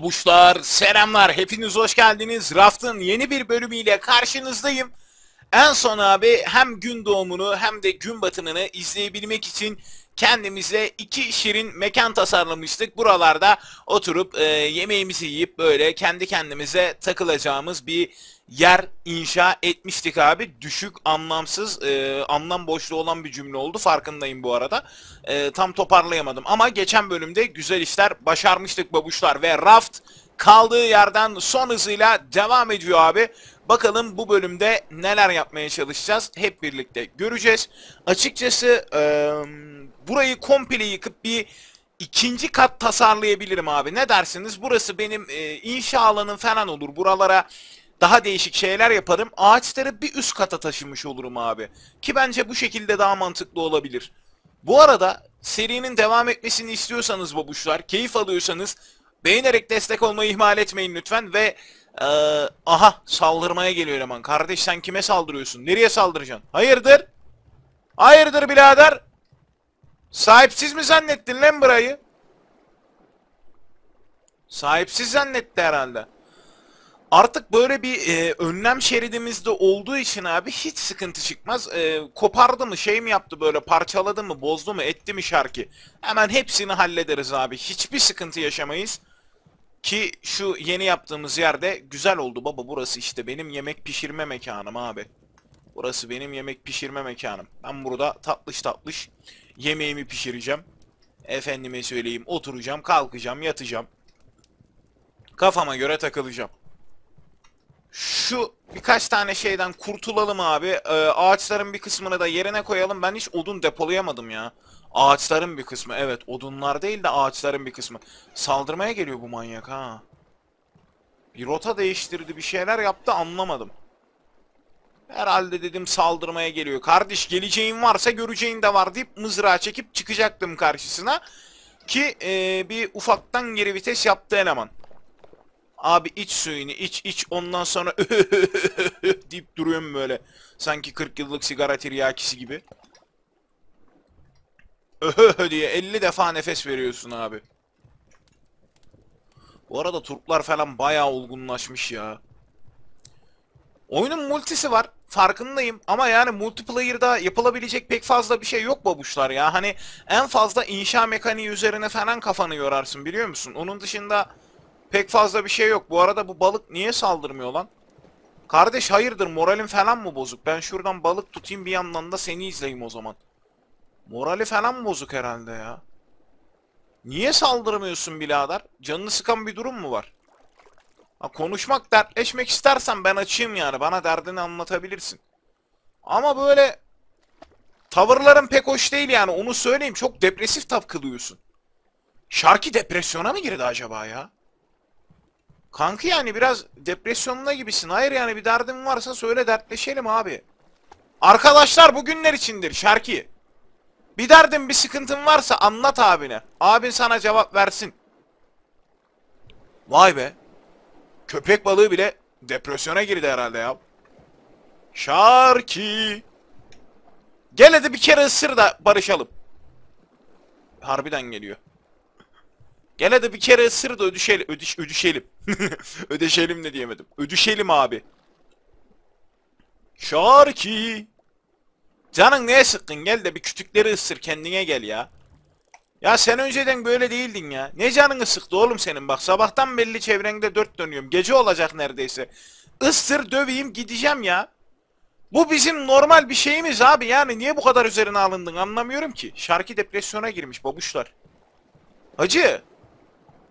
Babuşlar, selamlar. Hepiniz hoş geldiniz. Raft'ın yeni bir bölümüyle karşınızdayım. En son abi hem gün doğumunu hem de gün batımını izleyebilmek için kendimize iki şirin mekan tasarlamıştık. Buralarda oturup e, yemeğimizi yiyip böyle kendi kendimize takılacağımız bir yer inşa etmiştik abi. Düşük, anlamsız, e, anlam boşluğu olan bir cümle oldu. Farkındayım bu arada. E, tam toparlayamadım. Ama geçen bölümde güzel işler başarmıştık babuşlar. Ve Raft kaldığı yerden son hızıyla devam ediyor abi. Bakalım bu bölümde neler yapmaya çalışacağız. Hep birlikte göreceğiz. Açıkçası e, burayı komple yıkıp bir ikinci kat tasarlayabilirim abi. Ne dersiniz? Burası benim e, inşa alanım falan olur. Buralara daha değişik şeyler yaparım. Ağaçları bir üst kata taşımış olurum abi. Ki bence bu şekilde daha mantıklı olabilir. Bu arada serinin devam etmesini istiyorsanız babuşlar, keyif alıyorsanız beğenerek destek olmayı ihmal etmeyin lütfen ve ee, aha saldırmaya geliyor eleman. Kardeş sen kime saldırıyorsun? Nereye saldıracaksın? Hayırdır? Hayırdır birader? Sahipsiz mi zannettin lan burayı? Sahipsiz zannetti herhalde. Artık böyle bir e, önlem şeridimizde olduğu için abi hiç sıkıntı çıkmaz. E, kopardı mı şey mi yaptı böyle parçaladı mı bozdu mu etti mi şarkı. Hemen hepsini hallederiz abi. Hiçbir sıkıntı yaşamayız. Ki şu yeni yaptığımız yerde güzel oldu baba burası işte benim yemek pişirme mekanım abi. Burası benim yemek pişirme mekanım. Ben burada tatlış tatlış yemeğimi pişireceğim. Efendime söyleyeyim oturacağım kalkacağım yatacağım. Kafama göre takılacağım. Şu birkaç tane şeyden kurtulalım abi. Ee, ağaçların bir kısmını da yerine koyalım. Ben hiç odun depolayamadım ya. Ağaçların bir kısmı. Evet odunlar değil de ağaçların bir kısmı. Saldırmaya geliyor bu manyak ha. Bir rota değiştirdi bir şeyler yaptı anlamadım. Herhalde dedim saldırmaya geliyor. Kardeş geleceğin varsa göreceğin de var deyip mızrağı çekip çıkacaktım karşısına. Ki ee, bir ufaktan geri vites yaptı eleman. Abi iç suyunu iç iç ondan sonra deyip duruyorum böyle. Sanki 40 yıllık sigara tiryakisi gibi. Öhö diye 50 defa nefes veriyorsun abi. Bu arada Turklar falan bayağı olgunlaşmış ya. Oyunun multisi var. Farkındayım ama yani multiplayer'da yapılabilecek pek fazla bir şey yok babuşlar ya. Hani en fazla inşa mekaniği üzerine falan kafanı yorarsın biliyor musun? Onun dışında pek fazla bir şey yok. Bu arada bu balık niye saldırmıyor lan? Kardeş hayırdır moralin falan mı bozuk? Ben şuradan balık tutayım bir yandan da seni izleyeyim o zaman. Morali falan bozuk herhalde ya. Niye saldırmıyorsun birader? Canını sıkan bir durum mu var? Ha, konuşmak, dertleşmek istersen ben açayım yani. Bana derdini anlatabilirsin. Ama böyle tavırların pek hoş değil yani. Onu söyleyeyim. Çok depresif takılıyorsun. Şarkı depresyona mı girdi acaba ya? Kanka yani biraz depresyonuna gibisin. Hayır yani bir derdin varsa söyle dertleşelim abi. Arkadaşlar bugünler içindir şarkı. Bir derdin bir sıkıntın varsa anlat abine. Abin sana cevap versin. Vay be. Köpek balığı bile depresyona girdi herhalde ya. Şarki. Gel hadi bir kere ısır da barışalım. Harbiden geliyor. Gel hadi bir kere ısır da ödüşelim. Ödüş, ödüşelim. Ödeşelim de diyemedim. Ödüşelim abi. Şarki. Canın neye sıkkın gel de bir kütükleri ısır kendine gel ya. Ya sen önceden böyle değildin ya. Ne canını sıktı oğlum senin bak sabahtan belli çevrende dört dönüyorum. Gece olacak neredeyse. Isır döveyim gideceğim ya. Bu bizim normal bir şeyimiz abi yani niye bu kadar üzerine alındın anlamıyorum ki. Şarkı depresyona girmiş babuşlar. Hacı.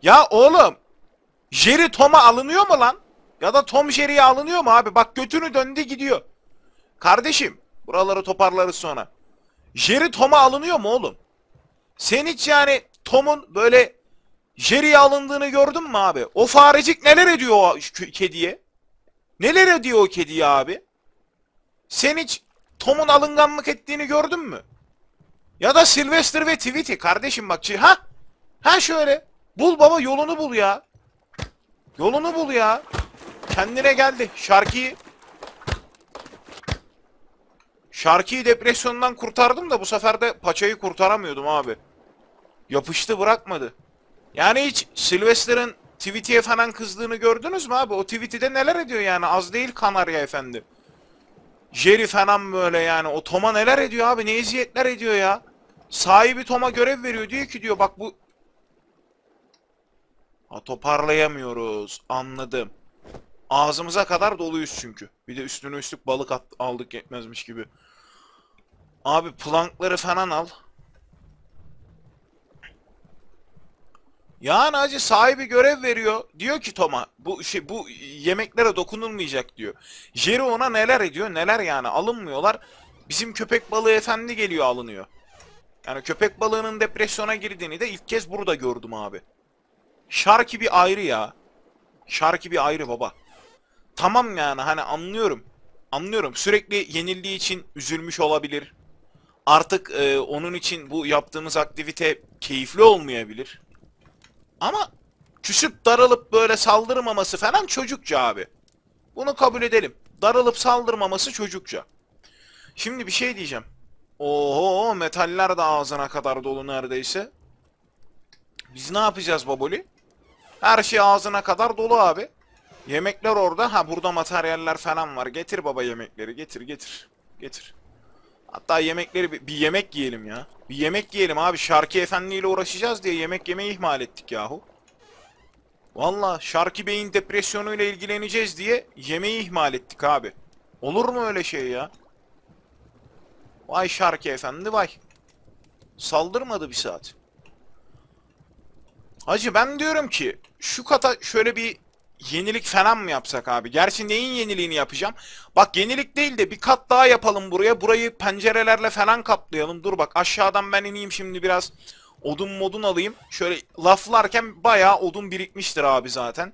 Ya oğlum. Jerry Tom'a alınıyor mu lan? Ya da Tom Jerry'ye alınıyor mu abi? Bak götünü döndü gidiyor. Kardeşim. Buraları toparlarız sonra. Jerry Tom'a alınıyor mu oğlum? Sen hiç yani Tom'un böyle Jerry'ye alındığını gördün mü abi? O farecik neler ediyor o kediye? Neler ediyor o kediye abi? Sen hiç Tom'un alınganlık ettiğini gördün mü? Ya da Sylvester ve Tweety kardeşim bak. Ha? Ha şöyle. Bul baba yolunu bul ya. Yolunu bul ya. Kendine geldi. Şarkıyı Şarkıyı depresyondan kurtardım da bu sefer de paçayı kurtaramıyordum abi. Yapıştı bırakmadı. Yani hiç Sylvester'ın Tweety'ye falan kızdığını gördünüz mü abi? O Tweety'de neler ediyor yani? Az değil Kanarya efendi. Jerry falan böyle yani. O Tom'a neler ediyor abi? Ne eziyetler ediyor ya? Sahibi Tom'a görev veriyor. Diyor ki diyor bak bu... Ha toparlayamıyoruz. Anladım. Ağzımıza kadar doluyuz çünkü. Bir de üstüne üstlük balık aldık yetmezmiş gibi. Abi plankları falan al. Yani acı sahibi görev veriyor. Diyor ki Tom'a bu şey bu yemeklere dokunulmayacak diyor. Jerry ona neler ediyor neler yani alınmıyorlar. Bizim köpek balığı efendi geliyor alınıyor. Yani köpek balığının depresyona girdiğini de ilk kez burada gördüm abi. Sharky bir ayrı ya. Sharky bir ayrı baba. Tamam yani hani anlıyorum. Anlıyorum. Sürekli yenildiği için üzülmüş olabilir. Artık e, onun için bu yaptığımız aktivite keyifli olmayabilir. Ama küsüp daralıp böyle saldırmaması falan çocukça abi. Bunu kabul edelim. Daralıp saldırmaması çocukça. Şimdi bir şey diyeceğim. Oho metaller de ağzına kadar dolu neredeyse. Biz ne yapacağız baboli? Her şey ağzına kadar dolu abi. Yemekler orada. Ha burada materyaller falan var. Getir baba yemekleri. Getir getir. Getir. Hatta yemekleri bir, yemek yiyelim ya. Bir yemek yiyelim abi. Şarkı Efendi ile uğraşacağız diye yemek yemeyi ihmal ettik yahu. Valla Şarkı Bey'in depresyonuyla ilgileneceğiz diye yemeği ihmal ettik abi. Olur mu öyle şey ya? Vay Şarkı Efendi vay. Saldırmadı bir saat. Hacı ben diyorum ki şu kata şöyle bir yenilik falan mı yapsak abi? Gerçi neyin yeniliğini yapacağım? Bak yenilik değil de bir kat daha yapalım buraya. Burayı pencerelerle falan kaplayalım. Dur bak aşağıdan ben ineyim şimdi biraz odun modun alayım. Şöyle laflarken bayağı odun birikmiştir abi zaten.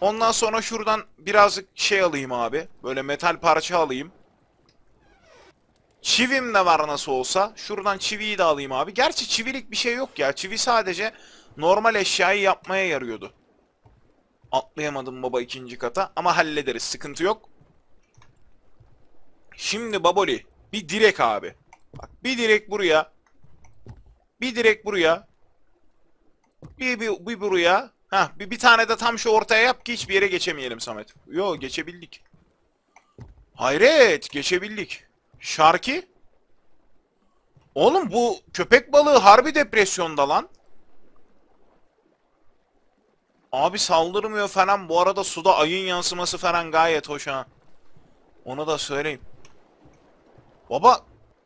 Ondan sonra şuradan birazcık şey alayım abi. Böyle metal parça alayım. Çivim de var nasıl olsa. Şuradan çiviyi de alayım abi. Gerçi çivilik bir şey yok ya. Çivi sadece normal eşyayı yapmaya yarıyordu. Atlayamadım baba ikinci kata ama hallederiz sıkıntı yok. Şimdi Baboli bir direk abi. Bak bir direk buraya. Bir direk buraya. Bir, bir, bir buraya. Ha bir, bir tane de tam şu ortaya yap ki hiçbir yere geçemeyelim Samet. Yo geçebildik. Hayret geçebildik. Şarki? Oğlum bu köpek balığı harbi depresyonda lan. Abi saldırmıyor falan. Bu arada suda ayın yansıması falan gayet hoş ha. Onu da söyleyeyim. Baba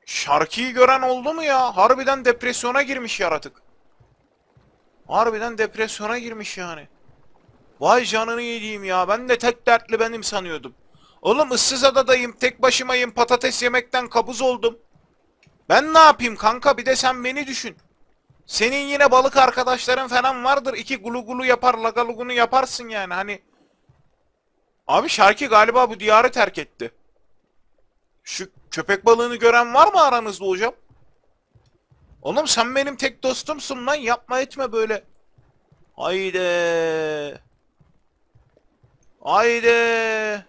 şarkıyı gören oldu mu ya? Harbiden depresyona girmiş yaratık. Harbiden depresyona girmiş yani. Vay canını yediğim ya. Ben de tek dertli benim sanıyordum. Oğlum ıssız adadayım. Tek başımayım. Patates yemekten kabuz oldum. Ben ne yapayım kanka? Bir de sen beni düşün. Senin yine balık arkadaşların falan vardır. İki gulu gulu yapar, lagalugunu yaparsın yani. Hani Abi Şarki galiba bu diyarı terk etti. Şu köpek balığını gören var mı aranızda hocam? Oğlum sen benim tek dostumsun lan. Yapma etme böyle. Haydi. Haydi.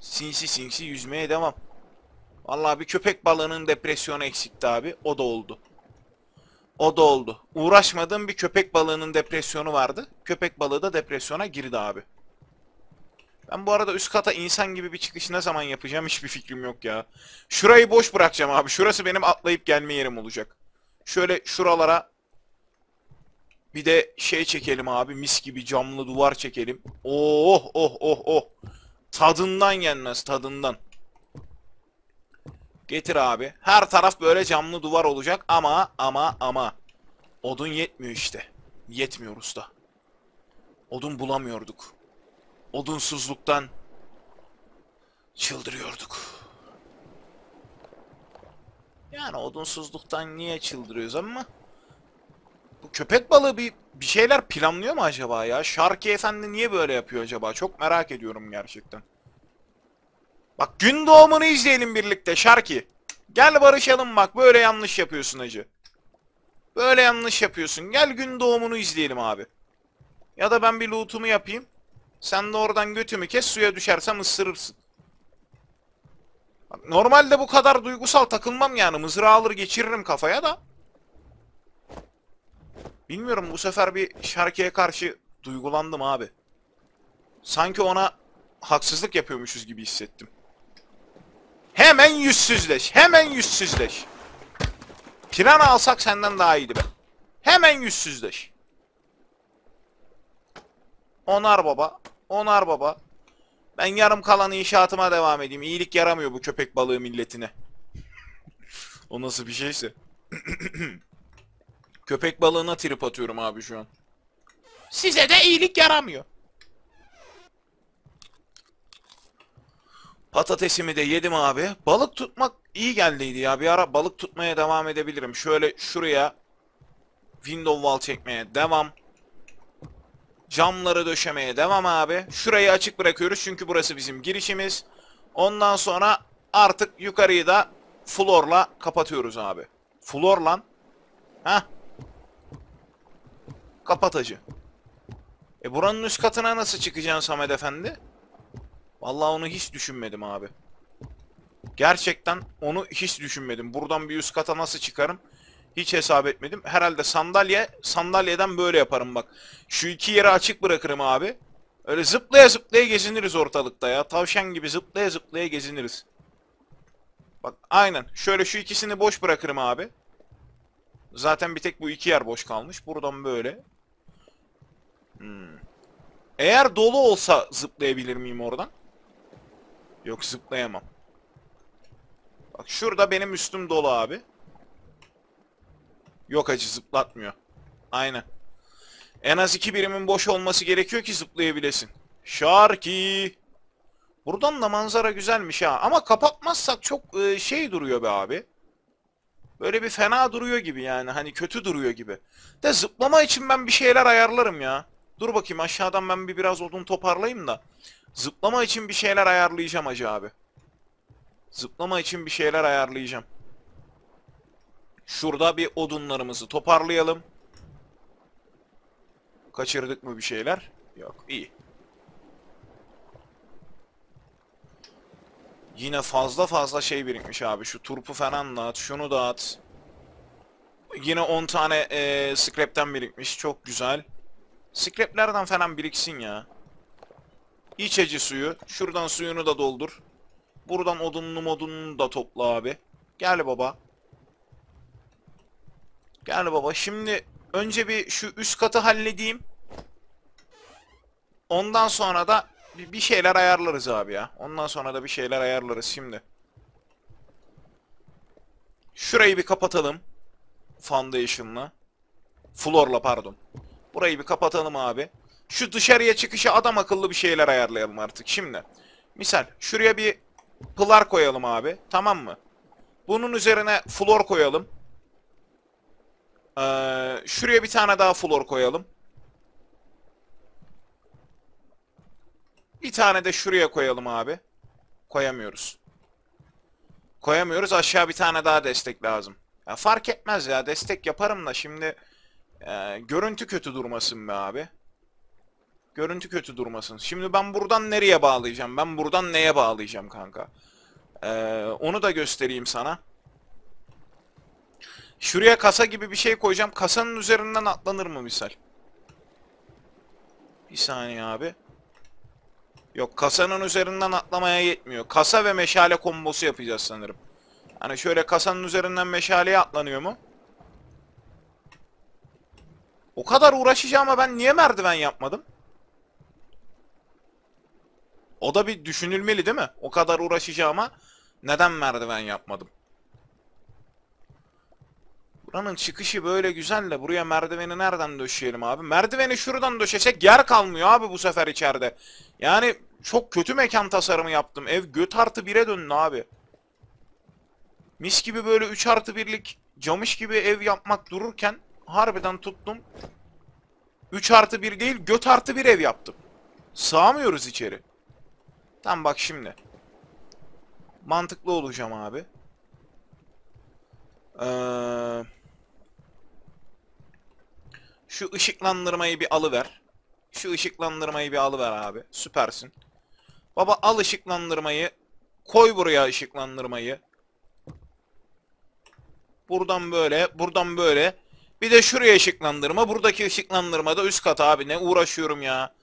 Sinsi sinsi yüzmeye devam. Vallahi bir köpek balığının depresyonu eksikti abi. O da oldu. O da oldu. Uğraşmadığım bir köpek balığının depresyonu vardı. Köpek balığı da depresyona girdi abi. Ben bu arada üst kata insan gibi bir çıkış ne zaman yapacağım hiçbir fikrim yok ya. Şurayı boş bırakacağım abi. Şurası benim atlayıp gelme yerim olacak. Şöyle şuralara bir de şey çekelim abi. Mis gibi camlı duvar çekelim. Oh oh oh oh. Tadından yenmez tadından. Getir abi. Her taraf böyle camlı duvar olacak ama ama ama odun yetmiyor işte. Yetmiyor usta. Odun bulamıyorduk. Odunsuzluktan çıldırıyorduk. Yani odunsuzluktan niye çıldırıyoruz ama bu köpek balığı bir bir şeyler planlıyor mu acaba ya? Şarkı Efendi niye böyle yapıyor acaba? Çok merak ediyorum gerçekten. Bak gün doğumunu izleyelim birlikte Şarki. Gel barışalım bak böyle yanlış yapıyorsun acı. Böyle yanlış yapıyorsun. Gel gün doğumunu izleyelim abi. Ya da ben bir lootumu yapayım. Sen de oradan götümü kes suya düşersem ısırırsın. Bak, normalde bu kadar duygusal takılmam yani. Mızrağı alır geçiririm kafaya da. Bilmiyorum bu sefer bir şarkıya karşı duygulandım abi. Sanki ona haksızlık yapıyormuşuz gibi hissettim. Hemen yüzsüzleş. Hemen yüzsüzleş. Pirana alsak senden daha iyiydi be. Hemen yüzsüzleş. Onar baba. Onar baba. Ben yarım kalan inşaatıma devam edeyim. İyilik yaramıyor bu köpek balığı milletine. o nasıl bir şeyse. köpek balığına trip atıyorum abi şu an. Size de iyilik yaramıyor. Patatesimi de yedim abi. Balık tutmak iyi geldiydi ya. Bir ara balık tutmaya devam edebilirim. Şöyle şuraya window wall çekmeye devam. Camları döşemeye devam abi. Şurayı açık bırakıyoruz çünkü burası bizim girişimiz. Ondan sonra artık yukarıyı da floorla kapatıyoruz abi. Floor lan. Heh. Kapat hacı. E buranın üst katına nasıl çıkacaksın Samet Efendi? Vallahi onu hiç düşünmedim abi. Gerçekten onu hiç düşünmedim. Buradan bir üst kata nasıl çıkarım? Hiç hesap etmedim. Herhalde sandalye, sandalyeden böyle yaparım bak. Şu iki yeri açık bırakırım abi. Öyle zıplaya zıplaya geziniriz ortalıkta ya. Tavşan gibi zıplaya zıplaya geziniriz. Bak aynen. Şöyle şu ikisini boş bırakırım abi. Zaten bir tek bu iki yer boş kalmış. Buradan böyle. Hmm. Eğer dolu olsa zıplayabilir miyim oradan? Yok zıplayamam. Bak şurada benim üstüm dolu abi. Yok acı zıplatmıyor. Aynen. En az iki birimin boş olması gerekiyor ki zıplayabilesin. Şarki. Buradan da manzara güzelmiş ha. Ama kapatmazsak çok e, şey duruyor be abi. Böyle bir fena duruyor gibi yani. Hani kötü duruyor gibi. De zıplama için ben bir şeyler ayarlarım ya. Dur bakayım aşağıdan ben bir biraz odun toparlayayım da. Zıplama için bir şeyler ayarlayacağım acı abi. Zıplama için bir şeyler ayarlayacağım. Şurada bir odunlarımızı toparlayalım. Kaçırdık mı bir şeyler? Yok, iyi. Yine fazla fazla şey birikmiş abi. Şu turpu falan dağıt, şunu dağıt. Yine 10 tane e, scrap'ten birikmiş. Çok güzel. Scrap'lerden falan biriksin ya. İç acı suyu. Şuradan suyunu da doldur. Buradan odununu modununu da topla abi. Gel baba. Gel baba. Şimdi önce bir şu üst katı halledeyim. Ondan sonra da bir şeyler ayarlarız abi ya. Ondan sonra da bir şeyler ayarlarız şimdi. Şurayı bir kapatalım. Foundation'la. Floor'la pardon. Burayı bir kapatalım abi. Şu dışarıya çıkışa adam akıllı bir şeyler ayarlayalım artık şimdi. Misal şuraya bir pılar koyalım abi. Tamam mı? Bunun üzerine floor koyalım. Ee, şuraya bir tane daha floor koyalım. Bir tane de şuraya koyalım abi. Koyamıyoruz. Koyamıyoruz. Aşağı bir tane daha destek lazım. Ya fark etmez ya. Destek yaparım da şimdi e, görüntü kötü durmasın be abi. Görüntü kötü durmasın. Şimdi ben buradan nereye bağlayacağım? Ben buradan neye bağlayacağım kanka? Ee, onu da göstereyim sana. Şuraya kasa gibi bir şey koyacağım. Kasanın üzerinden atlanır mı misal? Bir saniye abi. Yok kasanın üzerinden atlamaya yetmiyor. Kasa ve meşale kombosu yapacağız sanırım. Hani şöyle kasanın üzerinden meşaleye atlanıyor mu? O kadar uğraşacağıma ben niye merdiven yapmadım? O da bir düşünülmeli değil mi? O kadar uğraşacağıma neden merdiven yapmadım? Buranın çıkışı böyle güzel de buraya merdiveni nereden döşeyelim abi? Merdiveni şuradan döşesek yer kalmıyor abi bu sefer içeride. Yani çok kötü mekan tasarımı yaptım. Ev göt artı 1'e döndü abi. Mis gibi böyle 3 artı 1'lik camış gibi ev yapmak dururken harbiden tuttum. 3 artı 1 değil göt artı 1 ev yaptım. Sığamıyoruz içeri. Tam bak şimdi. Mantıklı olacağım abi. Ee, şu ışıklandırmayı bir alıver. Şu ışıklandırmayı bir alıver abi. Süpersin. Baba al ışıklandırmayı. Koy buraya ışıklandırmayı. Buradan böyle, buradan böyle. Bir de şuraya ışıklandırma. Buradaki ışıklandırma da üst kat abi. Ne uğraşıyorum ya.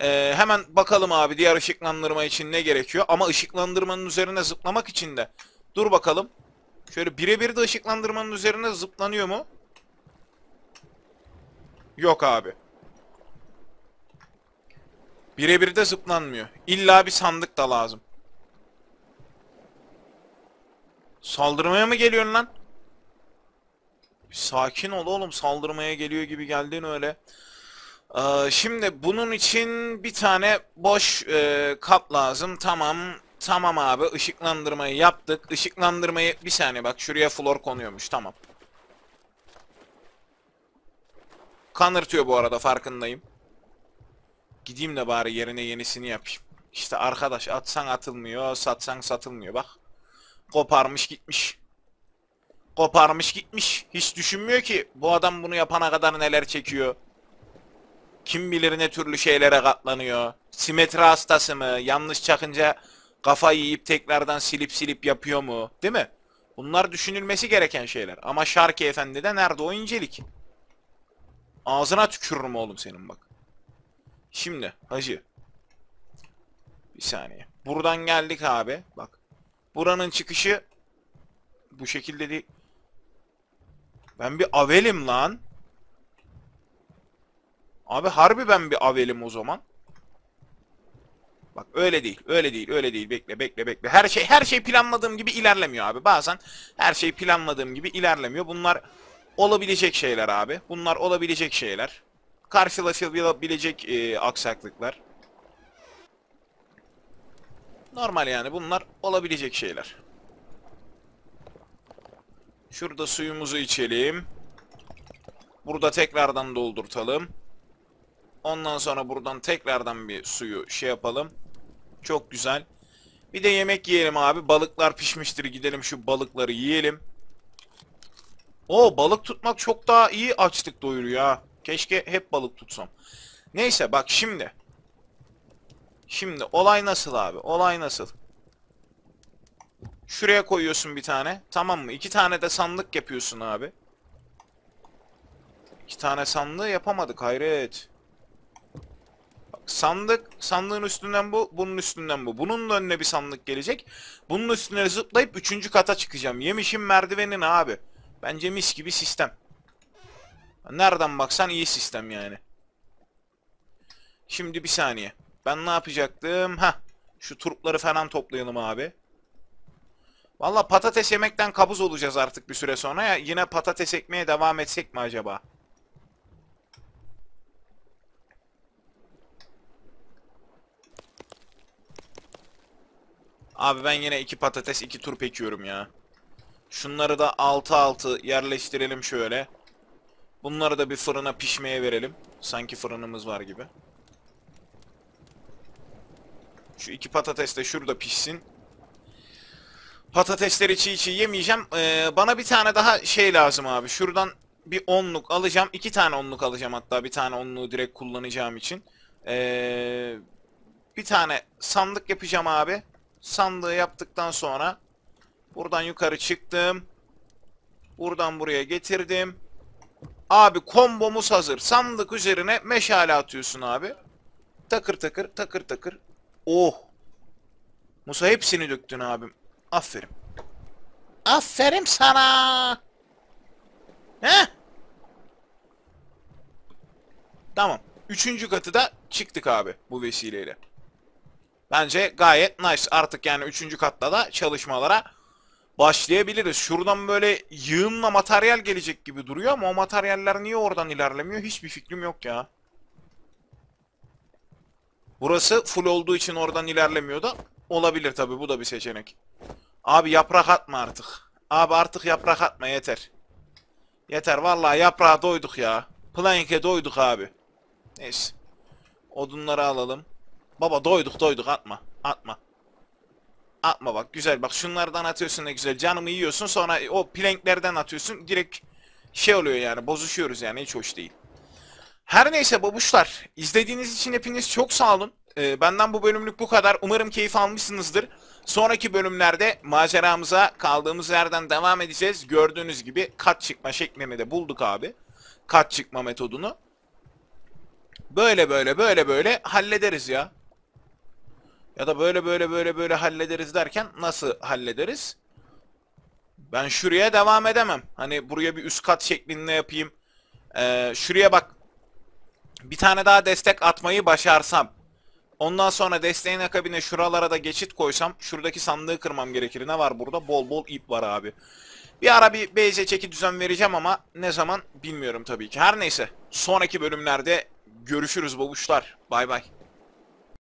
Ee, hemen bakalım abi diğer ışıklandırma için ne gerekiyor. Ama ışıklandırmanın üzerine zıplamak için de. Dur bakalım. Şöyle birebir de ışıklandırmanın üzerine zıplanıyor mu? Yok abi. Birebir de zıplanmıyor. İlla bir sandık da lazım. Saldırmaya mı geliyorsun lan? Sakin ol oğlum. Saldırmaya geliyor gibi geldin öyle. Ee, şimdi bunun için bir tane boş e, kap lazım. Tamam. Tamam abi. Işıklandırmayı yaptık. Işıklandırmayı bir saniye bak. Şuraya flor konuyormuş. Tamam. Kanırtıyor bu arada farkındayım. Gideyim de bari yerine yenisini yapayım. İşte arkadaş atsan atılmıyor, satsan satılmıyor bak. Koparmış gitmiş. Koparmış gitmiş. Hiç düşünmüyor ki bu adam bunu yapana kadar neler çekiyor. Kim bilir ne türlü şeylere katlanıyor. Simetri hastası mı? Yanlış çakınca kafayı yiyip tekrardan silip silip yapıyor mu? Değil mi? Bunlar düşünülmesi gereken şeyler. Ama Şarkı Efendi'de nerede o incelik? Ağzına tükürürüm oğlum senin bak. Şimdi hacı. Bir saniye. Buradan geldik abi. Bak. Buranın çıkışı bu şekilde değil. Ben bir avelim lan. Abi harbi ben bir avelim o zaman. Bak öyle değil, öyle değil, öyle değil. Bekle, bekle, bekle. Her şey her şey planladığım gibi ilerlemiyor abi. Bazen her şey planladığım gibi ilerlemiyor. Bunlar olabilecek şeyler abi. Bunlar olabilecek şeyler. Karşılaşılabilecek e, aksaklıklar. Normal yani bunlar olabilecek şeyler. Şurada suyumuzu içelim. Burada tekrardan doldurtalım. Ondan sonra buradan tekrardan bir suyu şey yapalım. Çok güzel. Bir de yemek yiyelim abi. Balıklar pişmiştir. Gidelim şu balıkları yiyelim. O balık tutmak çok daha iyi açlık doyuruyor ha. Keşke hep balık tutsam. Neyse bak şimdi. Şimdi olay nasıl abi? Olay nasıl? Şuraya koyuyorsun bir tane. Tamam mı? İki tane de sandık yapıyorsun abi. İki tane sandığı yapamadık hayret. Sandık, sandığın üstünden bu, bunun üstünden bu. Bunun da önüne bir sandık gelecek. Bunun üstüne zıplayıp üçüncü kata çıkacağım. Yemişim merdivenin abi. Bence mis gibi sistem. Nereden baksan iyi sistem yani. Şimdi bir saniye. Ben ne yapacaktım? Ha, Şu turpları falan toplayalım abi. Valla patates yemekten kabuz olacağız artık bir süre sonra ya. Yine patates ekmeye devam etsek mi acaba? Abi ben yine iki patates iki turp ekiyorum ya. Şunları da altı altı yerleştirelim şöyle. Bunları da bir fırına pişmeye verelim. Sanki fırınımız var gibi. Şu iki patates de şurada pişsin. Patatesleri çiğ çiğ yemeyeceğim. Ee, bana bir tane daha şey lazım abi. Şuradan bir onluk alacağım. iki tane onluk alacağım hatta. Bir tane onluğu direkt kullanacağım için. Ee, bir tane sandık yapacağım abi. Sandığı yaptıktan sonra buradan yukarı çıktım. Buradan buraya getirdim. Abi kombomuz hazır. Sandık üzerine meşale atıyorsun abi. Takır takır takır takır. Oh. Musa hepsini döktün abim. Aferin. Aferin sana. He? Tamam. Üçüncü katı da çıktık abi bu vesileyle. Bence gayet nice. Artık yani üçüncü katta da çalışmalara başlayabiliriz. Şuradan böyle yığınla materyal gelecek gibi duruyor ama o materyaller niye oradan ilerlemiyor hiçbir fikrim yok ya. Burası full olduğu için oradan ilerlemiyor da olabilir tabi bu da bir seçenek. Abi yaprak atma artık. Abi artık yaprak atma yeter. Yeter vallahi yaprağa doyduk ya. Plank'e doyduk abi. Neyse. Odunları alalım. Baba doyduk doyduk atma. Atma. Atma bak güzel bak şunlardan atıyorsun ne güzel. Canımı yiyorsun sonra o planklerden atıyorsun. Direkt şey oluyor yani bozuşuyoruz yani hiç hoş değil. Her neyse babuşlar izlediğiniz için hepiniz çok sağ olun. Ee, benden bu bölümlük bu kadar. Umarım keyif almışsınızdır. Sonraki bölümlerde maceramıza kaldığımız yerden devam edeceğiz. Gördüğünüz gibi kat çıkma şeklini de bulduk abi. kat çıkma metodunu. Böyle böyle böyle böyle hallederiz ya. Ya da böyle böyle böyle böyle hallederiz derken nasıl hallederiz? Ben şuraya devam edemem. Hani buraya bir üst kat şeklinde yapayım. Ee, şuraya bak. Bir tane daha destek atmayı başarsam. Ondan sonra desteğin akabine şuralara da geçit koysam. Şuradaki sandığı kırmam gerekir. Ne var burada? Bol bol ip var abi. Bir ara bir BC çeki düzen vereceğim ama ne zaman bilmiyorum tabii ki. Her neyse. Sonraki bölümlerde görüşürüz babuşlar. Bay bay.